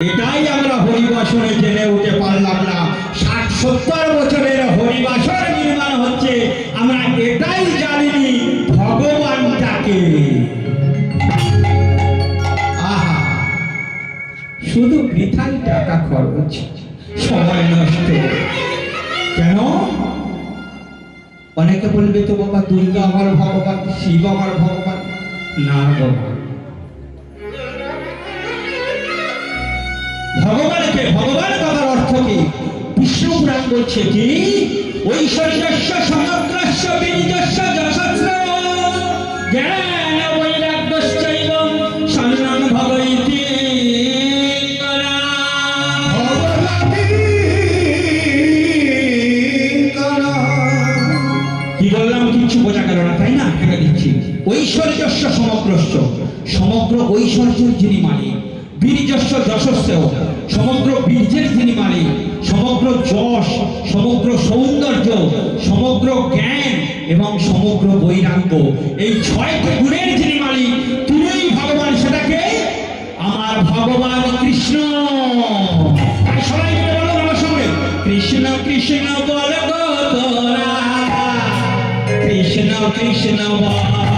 এটাই আমরা হরিবাসনে জেনে উঠতে পারলাম না। ষাট সত্তর বছরের হরিবাসন নির্মাণ হচ্ছে। আমরা এটাই জানিনি ভগবানটাকে আহা, শুধু বৃথাই টাকা খরচ, সময় নষ্ট। কেন? অনেকে বলবে তো বাবা, দুর্গা আমার ভগবান, শিব আমার ভগবান। না বাবা ভগবানকে ভগবান কথার অর্থ কি? বিষ্ণু পুরাণ বলছে কি, ঐশ্বর্যস্য সমগ্রস্য যশস্র জ্ঞান বৈরাগ্যশ্চৈব বোঝা তাই না? দিচ্ছি। ঐশ্বর্যস্য সমগ্রস্য। সমগ্র ঐশ্বর্যের যিনি মালিক বীর্যস্য যশস্য সমগ্র বীর্যের তিনি মালিক সমগ্র যশ, সমগ্র সৌন্দর্য, সমগ্র জ্ঞান এবং সমগ্র বৈরাগ্য, এই ছয়টি গুণের যিনি মালিক তিনিই ভগবান সেটাকে আমার ভগবান কৃষ্ণ। সবাই বলো আমার সঙ্গে, কৃষ্ণ কৃষ্ণ বল কৃষ্ণ কৃষ্ণ বল।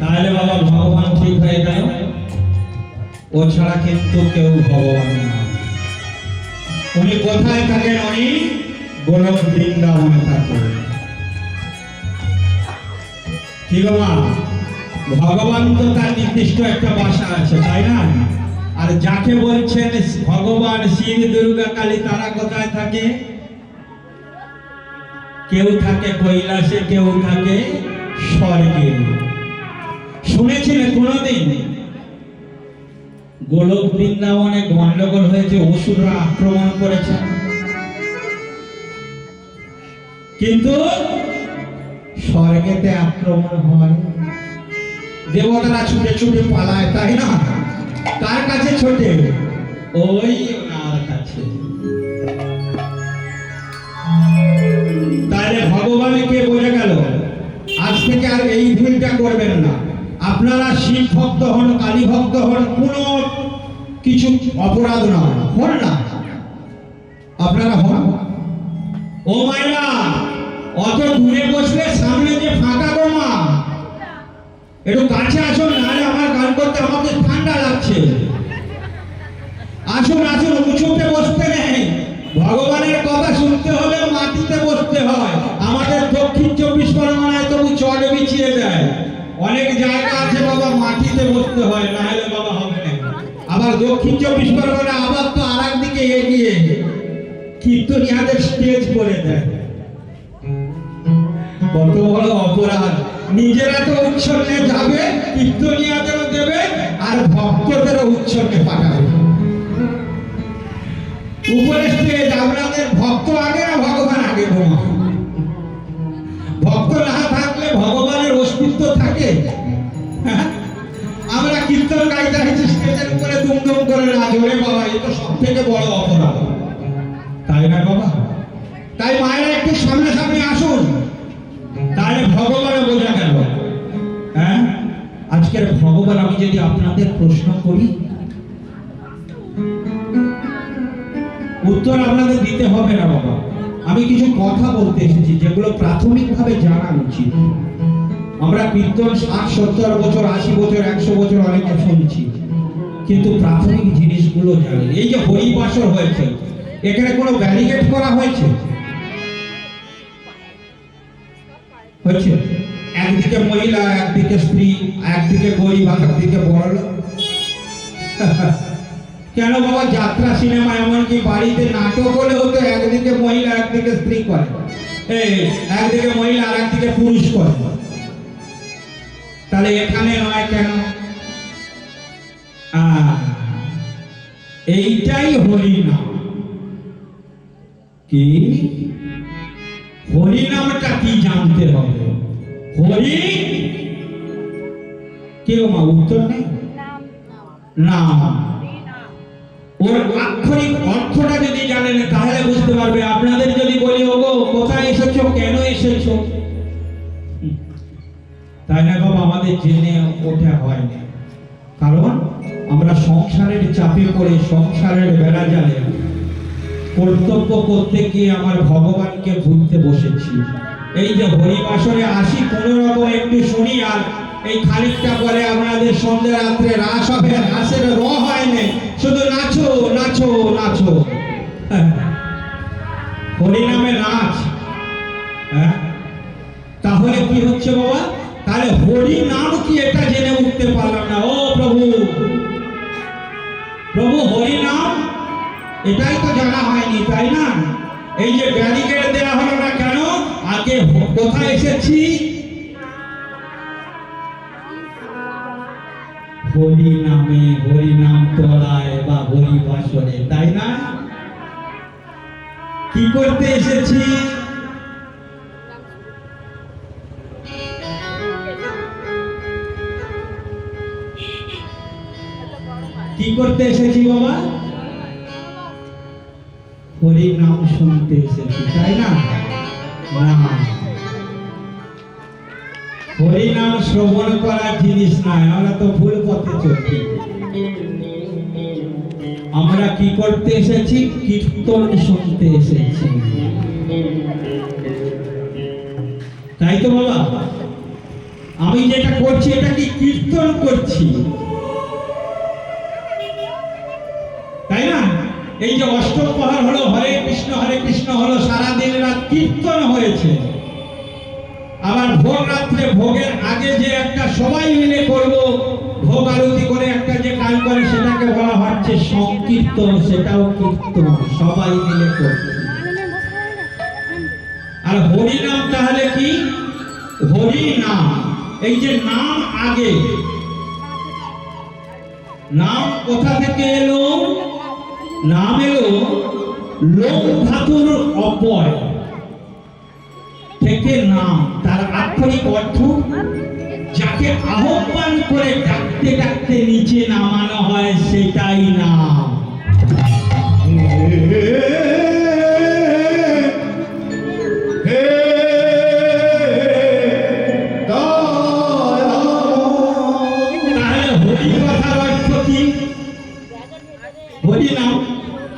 তাহলে বাবা ভগবান ঠিক হয়ে গেল। ও ছাড়া কিন্তু কেউ ভগবান না। উনি কোথায় থাকেন উনি গোলক বৃন্দাবনে থাকেন। কি ভগবান তো তার নির্দিষ্ট একটা বাসা আছে, তাই না? আর যাকে বলছেন ভগবান শিব দুর্গা কালী, তারা কোথায় থাকে? কেউ থাকে কৈলাসে, কেউ থাকে স্বর্গে। কোনদিন? গোলক বৃন্দাবনে গন্ডগোল হয়েছে, অসুররা আক্রমণ করেছে। কিন্তু স্বর্গেতে আক্রমণ হয়। দেবতারা ছুটে ছুটে পালায়, তাই না? কার কাছে ছোটে, ওই ওনার কাছে। তাহলে ভগবানকে বোঝা গেল, আজ থেকে আর এই ভুলটা করবেন না। আপনারা শিব ভক্ত হন, কালী ভক্ত হন, কোনো কিছু অপরাধ না হন না। আপনারা হন। ও মাইরা অত দূরে বসলে সামনে যে ফাঁকা গোমা একটু কাছে আসুন নাহলে আমার গান করতে আমাকে ঠান্ডা লাগছে। আসুন আসুন, উঁচুতে বসতে নেই। ভগবানের কথা শুনতে হলে মাটিতে বসতে হয়। আমাদের দক্ষিণ চব্বিশ পরগনায় তবু চট বিছিয়ে দেয়। অনেক জায়গা আছে বাবা, মাটিতে বসতে হয় না হলে বাবা হবে না। আবার দক্ষিণ চব্বিশ পরগনা আবার তো আর দিকে এগিয়ে। কীর্তনিয়াদের স্টেজ করে দেয়। কত বড় অপরাধ? নিজেরা তো উৎসর্গে যাবে কীর্তনিয়াদেরও দেবে, আর ভক্তদেরও উৎসর্গে পাঠাবে। উপরে স্টেজ আপনাদের ভক্ত আগে না ভগবান আগে বোমা? ভক্ত না থাকলে ভগবানের অস্তিত্ব থাকে। হ্যাঁ? আমরা কীর্তন গাইতে হয়েছে স্টেজের উপরে দুমদুম করে নাচ ওরে বাবা, এ তো সব থেকে বড় অপরাধ। তাই না বাবা? তাই মায়েরা একটু সামনে সামনে আসুন। ভগবান, আমি যদি আপনাদের প্রশ্ন করি, উত্তর আপনাদের দিতে হবে না বাবা। আমি কিছু কথা বলতে এসেছি যেগুলো প্রাথমিকভাবে জানা উচিত। আমরা কীর্তন ষাট, সত্তর বছর, আশি বছর, একশো বছর অনেকে শুনছি। কিন্তু প্রাথমিক জিনিসগুলো জানি এই যে হরিবাসর হয়েছে, এখানে কোনো ব্যারিকেড করা হয়েছে? হচ্ছে একদিকে মহিলা, একদিকে স্ত্রী একদিকে গরিব একদিকে বড়। কেন বাবা, যাত্রা সিনেমা এমনকি বাড়িতে নাটক হলে হতো, একদিকে মহিলা, একদিকে স্ত্রী করে। একদিকে মহিলা আর একদিকে পুরুষ করে। তাহলে এখানে নয় কেন? এইটাই হরিনাম। কি? হরিনামটা কি জানতে হবে? হরি? কেউ মা উত্তর নেই? নাম ওর আক্ষরিক অর্থটা যদি জানেন তাহলে বুঝতে পারবে। আপনাদের যদি বলি ওগো কোথায় এসেছ? কেন এসেছ? তাই না বাবা আমাদের জেনে ওঠা হয় না কারণ আমরা সংসারের চাপে পড়ে সংসারের বেড়া জালে। কর্তব্য করতে গিয়ে আমার ভগবানকে ভুলতে বসেছি। এই যে হরিবাসরে আসি কোনো রকম একটু শুনি আর এই খানিকটা পরে আপনাদের সন্ধ্যে রাত্রে রাস হবে, রাসের র হয় না শুধু নাচো নাচো নাচো। হ্যাঁ। হরিনামে নাচ হ্যাঁ। তাহলে কি হচ্ছে বাবা? তাহলে হরি নাম কি এটা জেনে উঠতে পারলাম না। ও প্রভু। প্রভু হরি নাম এটাই তো জানা হয়নি, তাই না? এই যে ব্যারিকেড দেওয়া হলো না কেন? আগে কোথায় এসেছি? হরি নামে, হরি নাম তলায় বা হরি বাসরে তাই না? কি করতে এসেছি? কি করতে এসেছি বাবা? হরি নাম শুনতে এসেছি, তাই না? না। হরি শ্রবণ করার জিনিস নয় আমরা তো ভুল পথে চলছি। আমরা কি করতে এসেছি? কীর্তন শুনতে এসেছি। তাই তো বাবা, আমি যেটা করছি, এটা কি কীর্তন করছি? এই যে অষ্টপ্রহর হলো, হরে কৃষ্ণ হরে কৃষ্ণ হলো, সারাদিন রাত কীর্তন হয়েছে। আবার ভোর রাত্রে ভোগের আগে যে একটা সবাই মিলে করব, ভোগ আরতি করে একটা যে কাজ করে, সেটাকে বলা হচ্ছে সংকীর্তন, সেটাও কীর্তন, সবাই মিলে করছে আর হরি নাম তাহলে কি? হরি নাম। এই যে নাম আগে, নাম কোথা থেকে এলো? নাম এলো লোক ধাতুর অপয় থেকে নাম, তার আক্ষরিক অর্থ, যাকে আহ্বান করে ডাকতে ডাকতে নিচে নামানো হয়, সেটাই নাম। তাহলে হরি কথার অর্থ কি?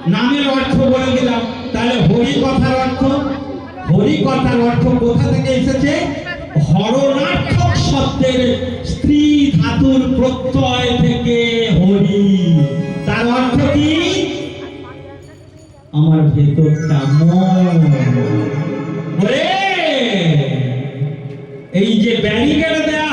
নামের অর্থ বলে দিলাম। তাহলে হরি কথার অর্থ? হরি কথার অর্থ কোথা থেকে এসেছে? হরণার্থক শব্দের স্ত্রী ধাতুর প্রত্যয় থেকে হরি। তার অর্থ কি? আমার ভেতরটা মন। এই যে ব্যারিকেড দেওয়া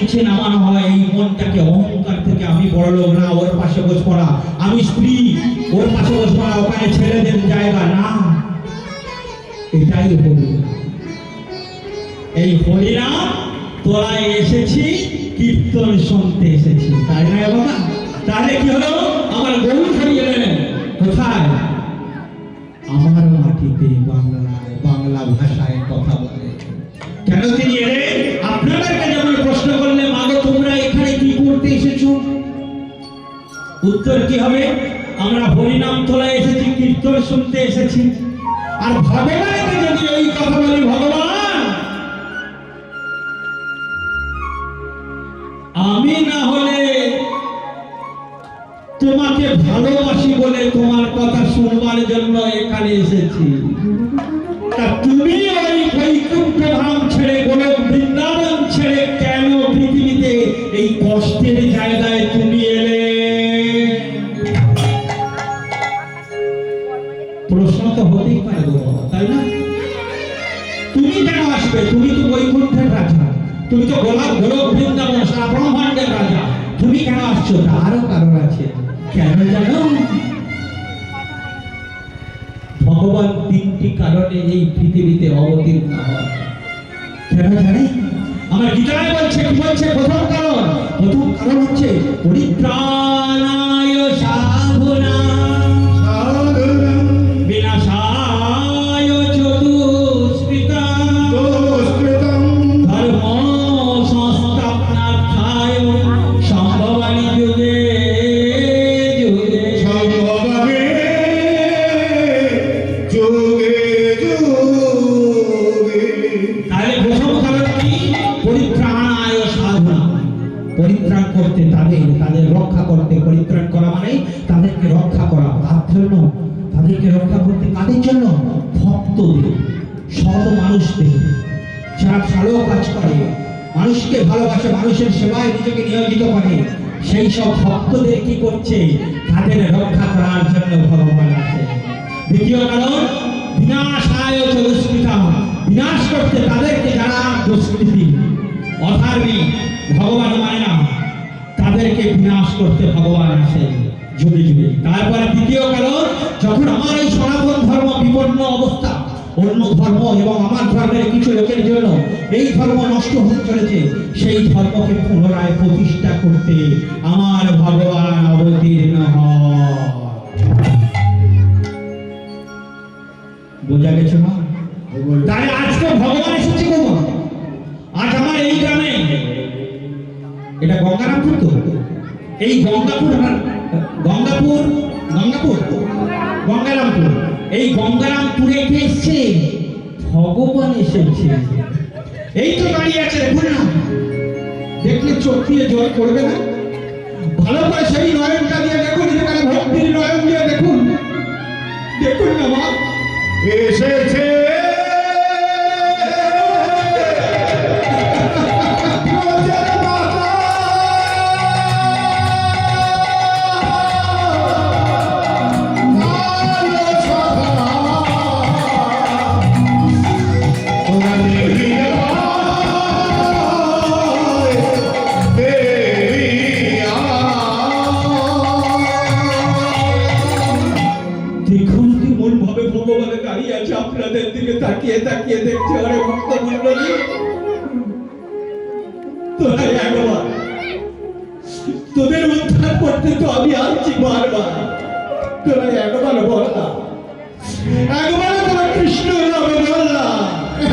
নিচে নামানো হয়, এই মনটাকে অহংকার থেকে আমি বড় লোক না, ওর পাশে বস পড়া। আমি স্ত্রী। ওর পাশে বস পড়া, ওখানে ছেলেদের জায়গা। না, এটাই হরি এই হরিনাম তোরাই এসেছি, কীর্তন শুনতে এসেছি। তাই না, বাবা? তাহলে কি হলো? আমার গরু হারিয়ে গেলেন কোথায়? আমার মাটিতে বাংলায়, বাংলা ভাষায় কথা বলে। কেন তিনি এলেন? উত্তর কি হবে? আমরা হরিনাম তোলায় এসেছি, কীর্তন শুনতে এসেছি। আর ভগবানকে যদি ওই কথা বলি, ভগবান, আমি না হলে তোমাকে ভালোবাসি বলে তোমার কথা শুনবার জন্য এখানে এসেছি। তা তুমি ওই বৈকুণ্ঠ ধাম ছেড়ে গোলক বৃন্দাবন ছেড়ে কেন পৃথিবীতে এই কষ্টের জায়গায় হতেই পারে তাই না? তুমি কেন আসবে? তুমি তো বৈকুণ্ঠের রাজা। তুমি তো গোলাপ গোলক বৃন্দাবন সারা ব্রহ্মাণ্ডের রাজা। তুমি কেন আসছো? তারও কারণ আছে। কেন জানো? ভগবান তিনটি কারণে এই পৃথিবীতে অবতীর্ণ হয় কেন জানে? আমার গীতায় বলছে, কি বলছে? প্রথম কারণ প্রথম কারণ হচ্ছে পরিত্রাণায় সাধনা করতে তাদের তাদের রক্ষা করতে, পরিত্রাণ করা মানে তাদেরকে রক্ষা করা, তার জন্য, তাদেরকে রক্ষা করতে কাদের জন্য? ভক্তদের, সৎ মানুষদের। যারা ভালো কাজ করে, মানুষকে ভালোবাসে, মানুষের সেবায় নিজেকে নিয়োজিত করে, সেই সব ভক্তদের কি করছে? তাদের রক্ষা করার জন্য ভগবান আছে। দ্বিতীয় কারণ, বিনাশায় চতুষ্কৃতা। বিনাশ করতে তাদেরকে যারা দুষ্কৃতি অধার্মী ভগবান মানে না। তাদেরকে বিনাশ করতে ভগবান আসে যুগে যুগে। তারপরে দ্বিতীয় কারণ, যখন আমার এই সনাতন ধর্ম বিপন্ন অবস্থা, অন্য ধর্ম এবং আমার ধর্মের কিছু লোকের জন্য এই ধর্ম নষ্ট হতে চলেছে, সেই ধর্মকে পুনরায় প্রতিষ্ঠা করতে আমার ভগবান অবতীর্ণ বোঝা গেছে মা তাহলে আজকে ভগবান এসেছে গো আজ আমার এই গ্রামে। এটা গঙ্গারামপুর তো? এই গঙ্গাপুর গঙ্গাপুর গঙ্গাপুর? গঙ্গারামপুর। এই গঙ্গারামপুরে কে এসছে? ভগবান এসেছে। এই তো দাঁড়িয়ে আছে দেখুন না। দেখলে চোখ দিয়ে জল করবে না? ভালো করে সেই নয়নটা দিয়ে দেখুন যেখানে ভক্তির নয়ন দিয়ে দেখুন। দেখুন না মা। এসেছে আপনাদের দিকে তাকিয়ে তাকিয়ে দেখছে আরে ভক্ত মন্ডলী তোদের উদ্ধার করতে তো আমি আসছি বারবার। তোরা একবার বল না একবার তোরা কৃষ্ণ নামে বল না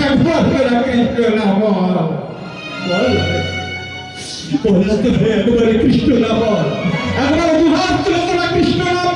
একবার তোরা কৃষ্ণ নাম বল। বল না তোরা একবার কৃষ্ণ নাম বল। একবার দুহাত তোরা কৃষ্ণ নাম